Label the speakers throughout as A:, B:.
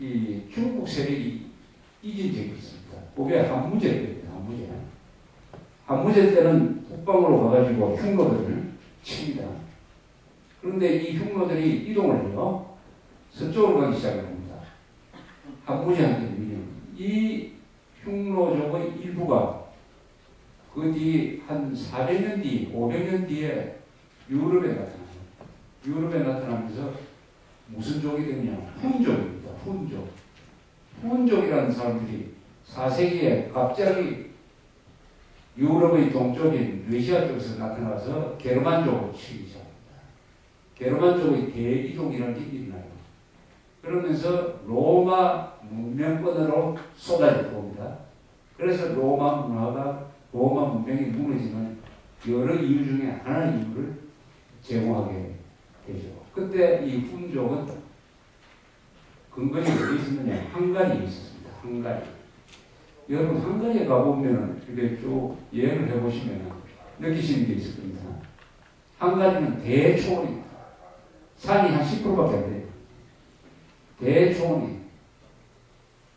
A: 이 중국 세력이 이긴 적이 있습니다. 그게 한무제 때입니다. 한무제. 한무제 때는 북방으로 가가지고 흉노들을 칩니다. 그런데 이 흉노들이 이동을 해요. 서쪽으로 가기 시작을 합니다. 한무제한테 밀려. 이 흉노족의 일부가 그 뒤 한 400년 뒤, 500년 뒤에 유럽에 나타납니다. 유럽에 나타나면서 무슨 족이 되냐? 훈족입니다. 훈족. 훈족이라는 사람들이 4세기에 갑자기 유럽의 동쪽인 러시아 쪽에서 나타나서 게르만족을 치기 시작합니다. 게르만족의 대이동이라는 게 일어나요. 그러면서 로마 문명권으로 쏟아져 봅니다. 그래서 로마 문화가 로마 문명이 무너지는 여러 이유 중에 하나의 이유를 제공하게 되죠. 그때 이 훈족은 근거리 어디 있었느냐? 한가리에 있었습니다. 한가리. 여러분 한가리에 가보면 이렇게 쭉 여행을 해보시면 느끼시는 게 있을 겁니다. 한가리는 대초원입니다. 산이 한 10%밖에 안 돼요. 대초원이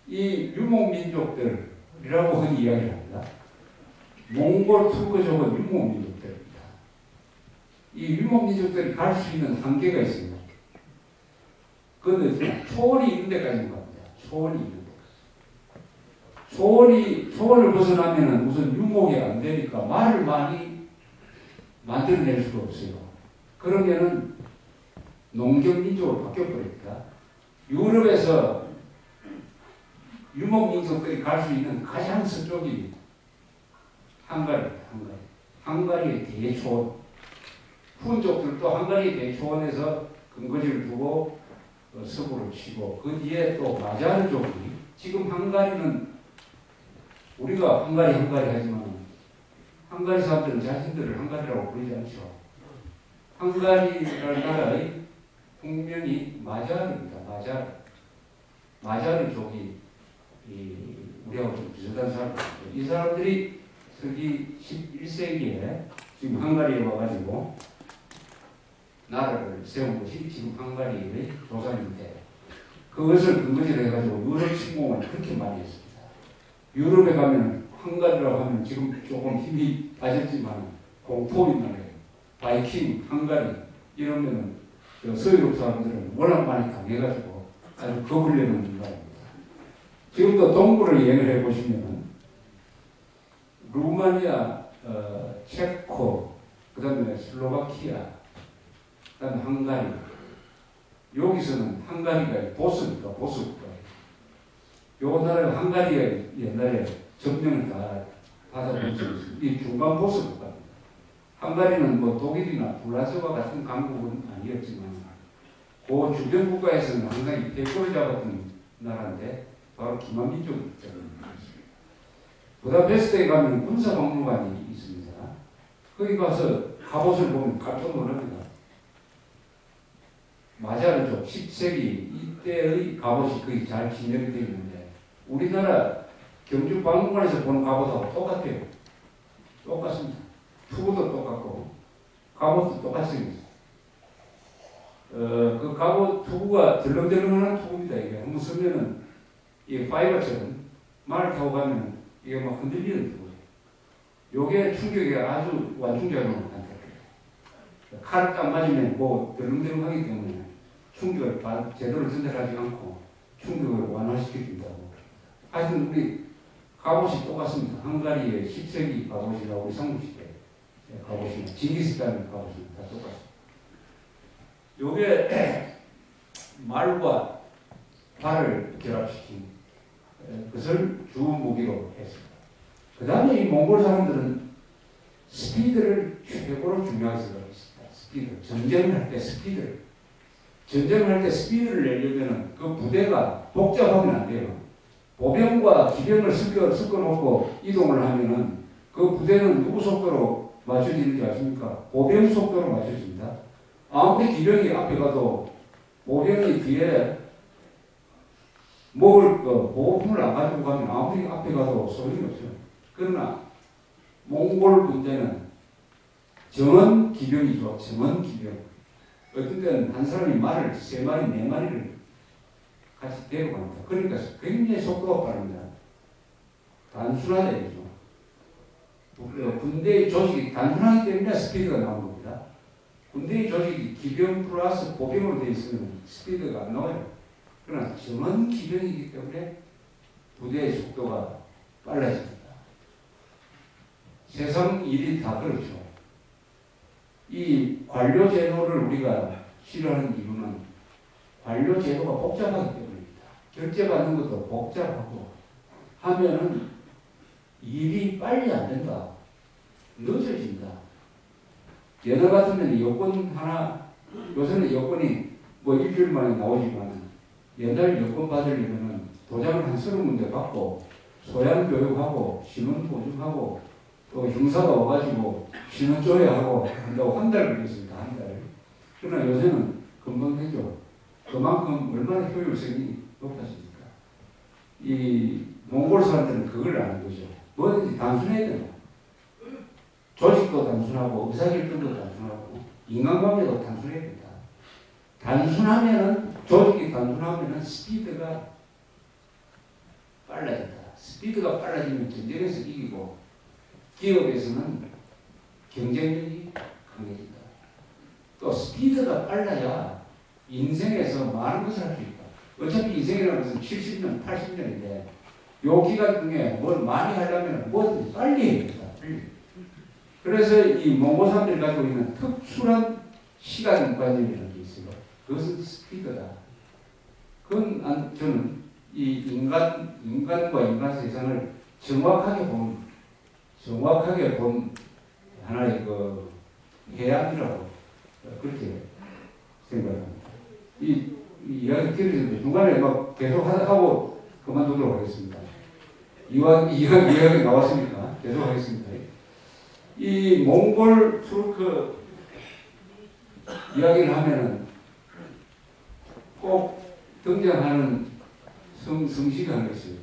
A: 이 유목민족들이라고 흔히 이야기를 합니다. 몽골 투르크족은 유목민족들입니다. 이 유목민족들이 갈 수 있는 한계가 있습니다. 그건 초원이 있는 데까지는 갑니다. 초원이 있는 데까지. 초원이, 초원을 벗어나면은 우선 유목이 안 되니까 말을 많이 만들어낼 수가 없어요. 그러면은 농경민족으로 바뀌어버립니다. 유럽에서 유목민족들이 갈 수 있는 가장 서쪽이 한가리입니다. 한가리. 한가리의 대초원. 훈족들도 한가리 대초원에서 근거지를 두고 어, 서구를 치고 그 뒤에 또 마자르족이 지금 한가리는 우리가 한가리 한가리 하지만 한가리 사람들은 자신들을 한가리라고 부르지 않죠. 한가리라는 나라의 국명이 마자르입니다. 마자르. 마자르족이 이 우리하고 좀 비슷한 사람들. 이 사람들이 서기 11세기에 지금 한가리에 와가지고 나라를 세운 것이 지금 한가리의 조상인데 그것을 근거지로 해가지고 유럽 침공을 그렇게 많이 했습니다. 유럽에 가면 한가리라고 하면 지금 조금 힘이 빠졌지만 공포인 나라예요. 바이킹, 한가리 이러면은 서유럽 사람들은 워낙 많이 당해가지고 아주 겁을 내는 나라입니다. 지금도 동부를 여행을 해보시면은 루마니아, 어, 체코, 그 다음에 슬로바키아, 그 다음에 한가리. 여기서는 한가리가 보스니까, 보스 국가예요. 요 나라가 한가리가 옛날에 점령을 다 받아본 적이 있습니다. 이 중간 국가입니다. 한가리는 뭐 독일이나 불라스와 같은 강국은 아니었지만, 그 주변 국가에서는 항상 대표를 잡았던 나라인데, 바로 때문입니다. 부다페스트에 가면 군사박물관이 있습니다. 거기 가서 갑옷을 보면 깜짝 놀랍니다. 마자르족 10세기 이때의 갑옷이 거기 잘 진열이 되어 있는데 우리나라 경주 박물관에서 보는 갑옷하고 똑같아요. 똑같습니다. 투구도 똑같고 갑옷도 똑같습니다. 어, 그 갑옷 투구가 덜렁덜렁하는 투구입니다. 이게 한번 쓰면은 이 파이버처럼 말을 타고 가면 이게 막 흔들리는 거예요. 요게 충격이 아주 완충작용을 한다. 칼을 딱 맞으면 뭐 덜렁덜렁하기 때문에 충격을 제대로 전달하지 않고 충격을 완화시켜준다고. 하여튼 우리 갑옷이 똑같습니다. 한가리의 10세기 갑옷이나 우리 성시대 갑옷이나 징기스칸 갑옷이나 다 똑같습니다. 말과 발을 결합시킨 그것을 주 무기로 했습니다. 그 다음에 이 몽골 사람들은 스피드를 최고로 중요하게 생각했습니다. 스피드. 전쟁을 할 때 스피드를. 전쟁을 할 때 스피드를 내려면 그 부대가 복잡하면 안 돼요. 보병과 기병을 섞어, 섞어놓고 이동을 하면은 그 부대는 누구 속도로 맞춰지는지 아십니까? 보병 속도로 맞춰집니다. 아무리 기병이 앞에 가도 보병이 뒤에 먹을 거, 보호품을 안 가지고 가면 아무리 앞에 가도 소용이 없어요. 그러나 몽골 군대는 정원 기병이죠. 정원 기병. 어떤 때는 한 사람이 말을 세 마리, 네 마리를 같이 데려갑니다. 그러니까 굉장히 속도가 빠릅니다. 단순하다 이거죠. 군대의 조직이 단순하기 때문에 스피드가 나오는 겁니다. 군대의 조직이 기병 플러스 보병으로 되어 있으면 스피드가 안 나와요. 그러나 정원 기병이기 때문에 부대의 속도가 빨라집니다. 세상 일이 다 그렇죠. 이 관료 제도를 우리가 싫어하는 이유는 관료 제도가 복잡하기 때문입니다. 결제받는 것도 복잡하고 하면은 일이 빨리 안 된다. 늦어진다. 옛날 같으면 여권 하나, 요새는 여권이 뭐 일주일 만에 나오지만 옛날 여권 받으려면은 도장을 한 서른 군데 받고 소양 교육하고 신원 보증하고 또 형사가 와가지고 신원 조회하고 한다고 한 달 걸렸습니다. 한 달. 그러나 요새는 금방 되죠. 그만큼 얼마나 효율성이 높아집니까? 이 몽골 사람들은 그걸 아는 거죠. 뭐든지 단순해야 된다. 조직도 단순하고 의사결정도 단순하고 인간관계도 단순해야 된다. 단순하면은 조직이 단순하면은 스피드가 빨라진다. 스피드가 빨라지면 전쟁에서 이기고 기업에서는 경쟁력이 강해진다. 또 스피드가 빨라야 인생에서 많은 것을 할 수 있다. 어차피 인생이라는 것은 70년, 80년인데 요 기간 중에 뭘 많이 하려면 뭐든지 빨리 해야 된다. 그래서 이 몽고 사람들이 가지고 있는 특출한 시간 관념이라는 게 있어요. 그것은 스피드다. 그건 저는 이 인간, 인간과 인간 세상을 정확하게 본, 정확하게 본 하나의 그 해양이라고 그렇게 생각합니다. 이, 이 이야기 들으셨는데 중간에 막 계속 하고 그만두도록 하겠습니다. 이왕, 이왕 이야기 나왔으니까 계속 하겠습니다. 이 몽골 투르크 이야기를 하면은 꼭 등장하는 성, 성씨가 하나 있어요.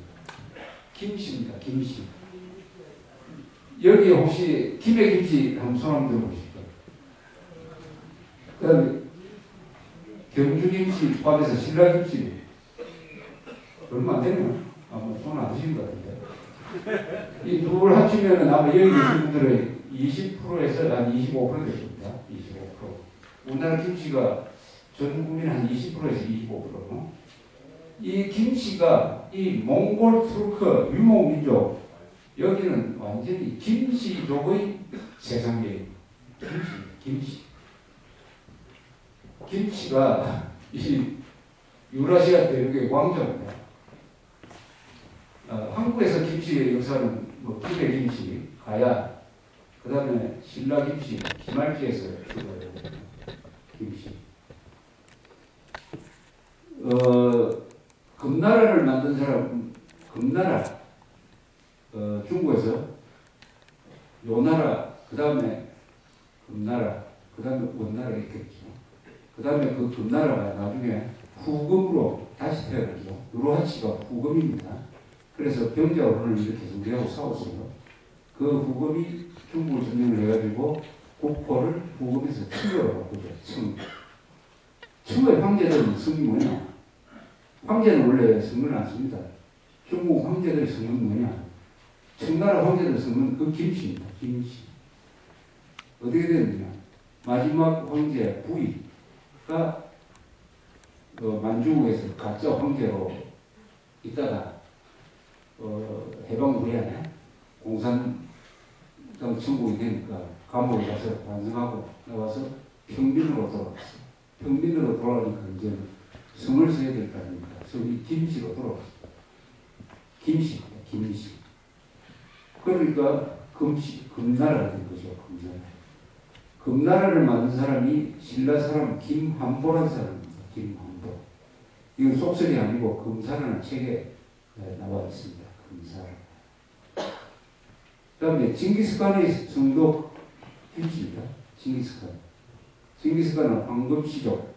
A: 김씨입니다. 김씨. 여기 혹시 김해 김씨 한번 손 한번 들어보실까요? 그 다음에 경주 김씨 포함해서 신라 김씨 얼마 안 되나? 아마 손안 드신 것 같은데. 이둘 합치면은 아마 여기 계신 분들의 20%에서 한 25% 됐습니다. 25%. 우리나라 김치가 전 국민 한 20%에서 25%. 이 김씨가 이 몽골 투르크 유목민족 여기는 완전히 김씨족의 세상이에요. 김씨, 김씨. 김씨가 이 유라시아 대륙의 왕조입니다. 어, 한국에서 김씨의 역사는 뭐 김해 김씨, 가야, 그 다음에 신라 김씨, 기말기에서 출발해요. 김씨. 어, 금나라를 만든 사람, 금나라, 어, 중국에서 요나라, 그 다음에 금나라, 그 다음에 원나라 이렇게 있죠. 그 다음에 그 금나라가 나중에 후금으로 다시 태어나죠. 누르하치가 후금입니다. 그래서 병자호란을 일으켜서 우리하고 싸웠어요. 그 후금이 중국을 점령을 해가지고 국호를 후금에서 청으로 바꾸죠. 청. 청의 황제들은 성이 뭐냐? 황제는 원래 성을 안 씁니다. 중국 황제들의 성은 뭐냐? 청나라 황제들 성은 그 김씨입니다. 김씨. 어떻게 됐느냐? 마지막 황제 부위가 어, 만주국에서 가짜 황제로 있다가 어, 해방 후에 공산 당 천국이 되니까 감옥에 가서 반성하고 나와서 평민으로 돌아왔어요. 평민으로 돌아가니까 이제 성을 써야 될 거 아닙니까? 성이 김씨로 돌아왔어요. 김씨, 김씨. 그러니까 금씨, 금나라가 된 거죠. 금나라. 금나라를 만든 사람이 신라 사람 김한보라는 사람입니다. 김한보. 이건 속설이 아니고 금사라는 책에 나와 있습니다. 금사라. 그 다음에 징기스칸의 성도 김씨입니다. 징기스칸. 징기스칸은 황금시족.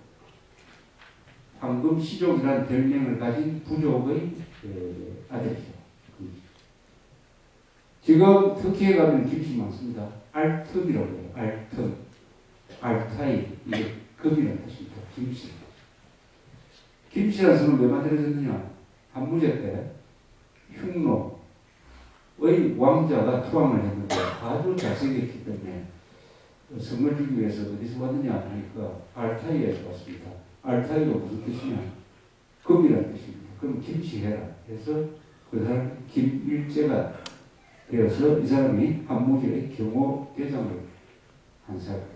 A: 황금시족이라는 별명을 가진 부족의 아들이죠. 지금 터키에 가면 김씨 많습니다. 알텀이라고 해요. 알텀. 알타이. 이게 금이라는 뜻입니다. 김씨. 김씨라는 성은 왜 만들어졌느냐? 한무제 때 흉노의 왕자가 투항을 했는데 아주 잘생겼기 때문에 성을 주기 위해서 어디서 왔느냐 하니까 알타이에서 왔습니다. 알타이가 무슨 뜻이냐? 금이라는 뜻입니다. 그럼 김씨 해라. 해서 그 사람 김일제가 되어서 이 사람이 한무제의 경호 대장을 한 사람이에요.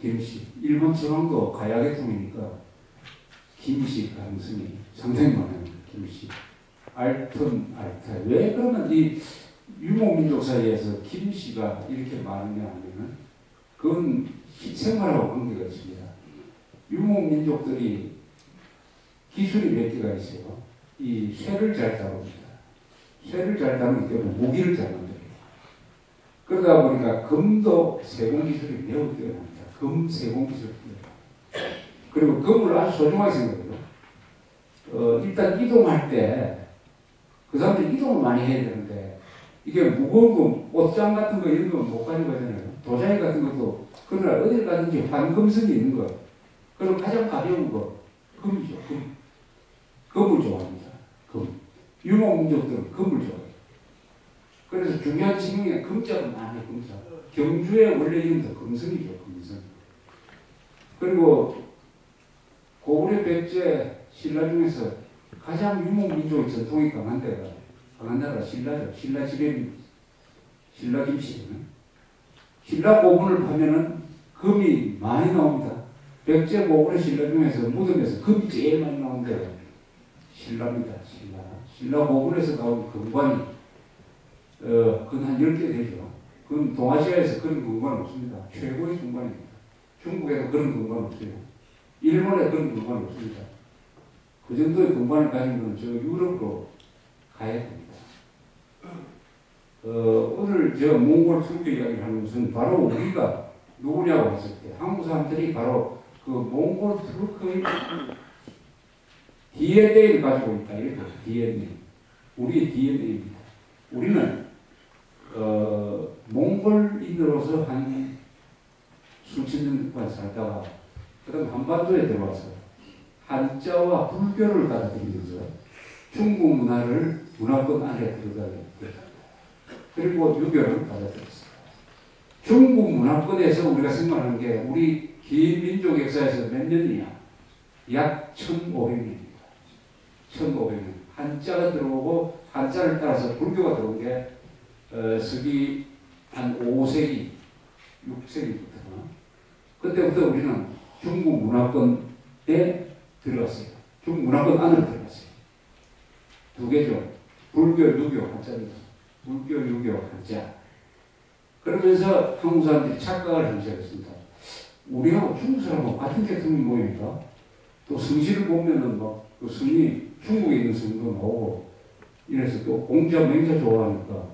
A: 김씨. 일본 서방도 가야계통이니까 김씨 가능성이 상당히 많아요. 김씨. 알턴, 알타. 왜 그러면 이 유목민족 사이에서 김씨가 이렇게 많으냐 하면은 그건 생활하고 관계가 있습니다. 유목민족들이 기술이 몇 개가 있어요. 이 쇠를 잘 다룹니다. 쇠를 잘 다루기 때문에 무기를 잘 만들어요. 그러다 보니까 금도 세공 기술이 매우 뛰어납니다. 금 세공 기술이 뛰어납니다. 그리고 금을 아주 소중하게 생각해요. 어, 일단 이동할 때 그 사람들이 이동을 많이 해야 되는데 이게 무거운 거, 옷장 같은 거 이런 거못 가져가잖아요. 도자기 같은 것도 그러나 어딜 가든지 황금성이 있는 거. 그럼 가장 가벼운 거 금이죠. 금. 금을 좋아합니다. 금. 유목민족들은 금을 좋아해요. 그래서 중요한 지명에 금자가 많아요. 금자. 경주의 원래 이름도 금성이죠. 금성. 그리고 고구려 백제 신라 중에서 가장 유목민족의 전통이 강한 데가 강한 나라가 신라죠. 신라 지배입니다. 신라 김씨는 신라 고분을 파면은 금이 많이 나옵니다. 백제 고구려 신라 중에서 무덤에서 금이 제일 많이 나온 데가 신라입니다. 신라. 신라 고분에서 나온 금관이 어, 그건 한 10개 되죠. 그건 동아시아에서 그런 금관 없습니다. 최고의 금관입니다. 중국에도 그런 금관 없어요. 일본에 그런 금관 없습니다. 그 정도의 금관을 가진 건저 유럽으로 가야 됩니다. 어, 오늘 저 몽골 선교 이야기를 하는 것은 바로 우리가 누구냐고 했을 때 한국 사람들이 바로 그 몽골 투르크의 DNA를 가지고 있다. 이렇게 DNA. 우리의 DNA입니다. 우리는 어, 몽골인으로서 한 수천 년 동안 살다가 그다음 한반도에 들어와서 한자와 불교를 받아들이면서 중국 문화를 문화권 안에 들어가게 됐다. 그리고 유교를 받아들였습니다. 중국 문화권에서 우리가 생각하는 게 우리 긴 민족 역사에서 몇 년이냐? 약 1500년입니다. 1500년. 한자가 들어오고 한자를 따라서 불교가 들어온 게 어, 서기 한 5세기, 6세기부터 그때부터 우리는 중국 문화권에 들어갔어요. 중국 문화권 안으로 들어갔어요. 두 개죠. 불교, 유교, 한자입니다. 불교, 유교, 한자. 그러면서 한국 사람들이 착각을 하기 시작했습니다. 우리하고 중국 사람하고 같은 계통이 모이니까 또 성실을 보면은 막그 성이 중국에 있는 성도 나오고 이래서 또 공자, 맹자 좋아하니까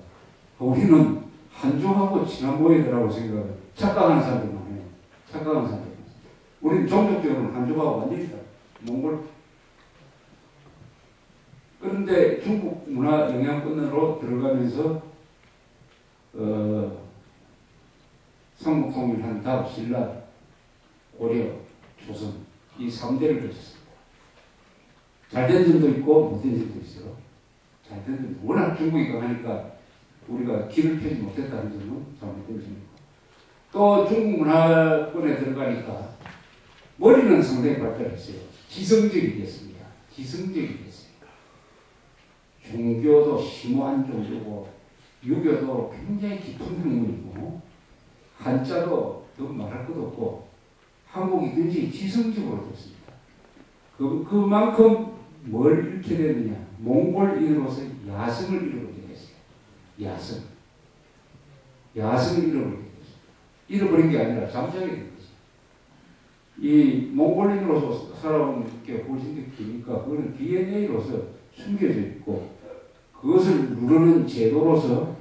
A: 우리는 한중하고 친한 모이더라고 생각을 착각하는 사람들 많아요. 착각하는 사람들. 우리는 종족적으로는 한중하고 완전히 다 몽골 그런데 중국 문화 영향권으로 들어가면서 어, 삼국통일한 다음 신라, 고려, 조선 이 3대를 거쳤습니다. 잘된 점도 있고 못된 점도 있어요. 잘된 점도 워낙 중국이 강하니까 우리가 길을 펴지 못했다는 점은 잘못된 점이고 또 중국 문화권에 들어가니까 머리는 상당히 발달했어요. 지성적이 됐어요. 종교도 심오한 종교고 유교도 굉장히 깊은 학문이고 한자도 더 말할 것도 없고 한국이 굉장히 지성적으로 됐습니다. 그, 그만큼 뭘 잃게 됐느냐 몽골인으로서 야성을 잃어버리게 됐어요. 야성. 야성을 잃어버리게 됐어요. 잃어버린 게 아니라 잠자게 됐어요. 이 몽골인으로서 살아온 게 훨씬 더 기니까 그거는 DNA로서 숨겨져 있고 그것을 누르는 제도로서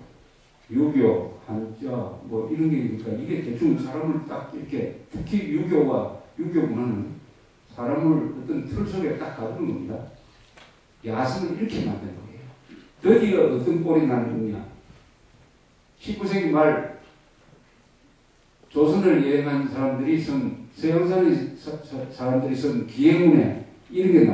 A: 유교, 한자 뭐 이런 게 있으니까 이게 대충 사람을 딱 이렇게 특히 유교와 유교 문화는 사람을 어떤 틀 속에 딱 가두는 겁니다. 야성을 이렇게 만든 거예요. 드디어 어떤 꼴이 나느냐. 19세기 말 조선을 여행한 사람들이 쓴 사- 사람들이 쓴 기행문에 이런 게 나옵니다.